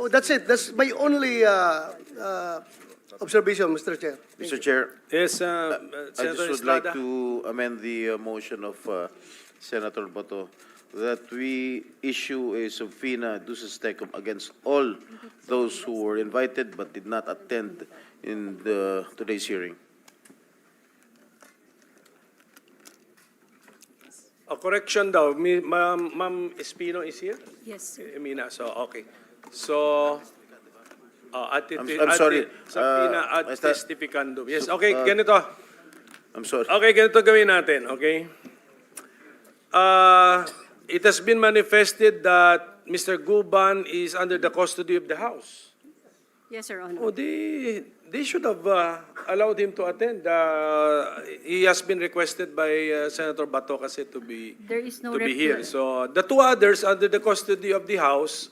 Oh, that's it. That's my only uh, uh, observation, Mr. Chair. Mr. Chair, Yes, uh, I Senator just would like Estrada. to amend the uh, motion of uh, Senator Bato that we issue a subpoena duces tecum against all those who were invited but did not attend in the, today's hearing. A correction daw, Mi- Ma'am Ma'am Espino is here? Yes, sir. Emina, so, okay. So, uh, at I'm- I'm sorry, Subpoena uh, at Mr. testificando. Yes, okay, uh, ganito. I'm sorry. Okay, ganito gawin natin, okay? Uh, it has been manifested that Mr. Guban is under the custody of the House. Yes, Your Honor. Oh, they, they should have uh, allowed him to attend. Uh, he has been requested by uh, Senator Bato kasi to be, There is no to be here. So the two others under the custody of the House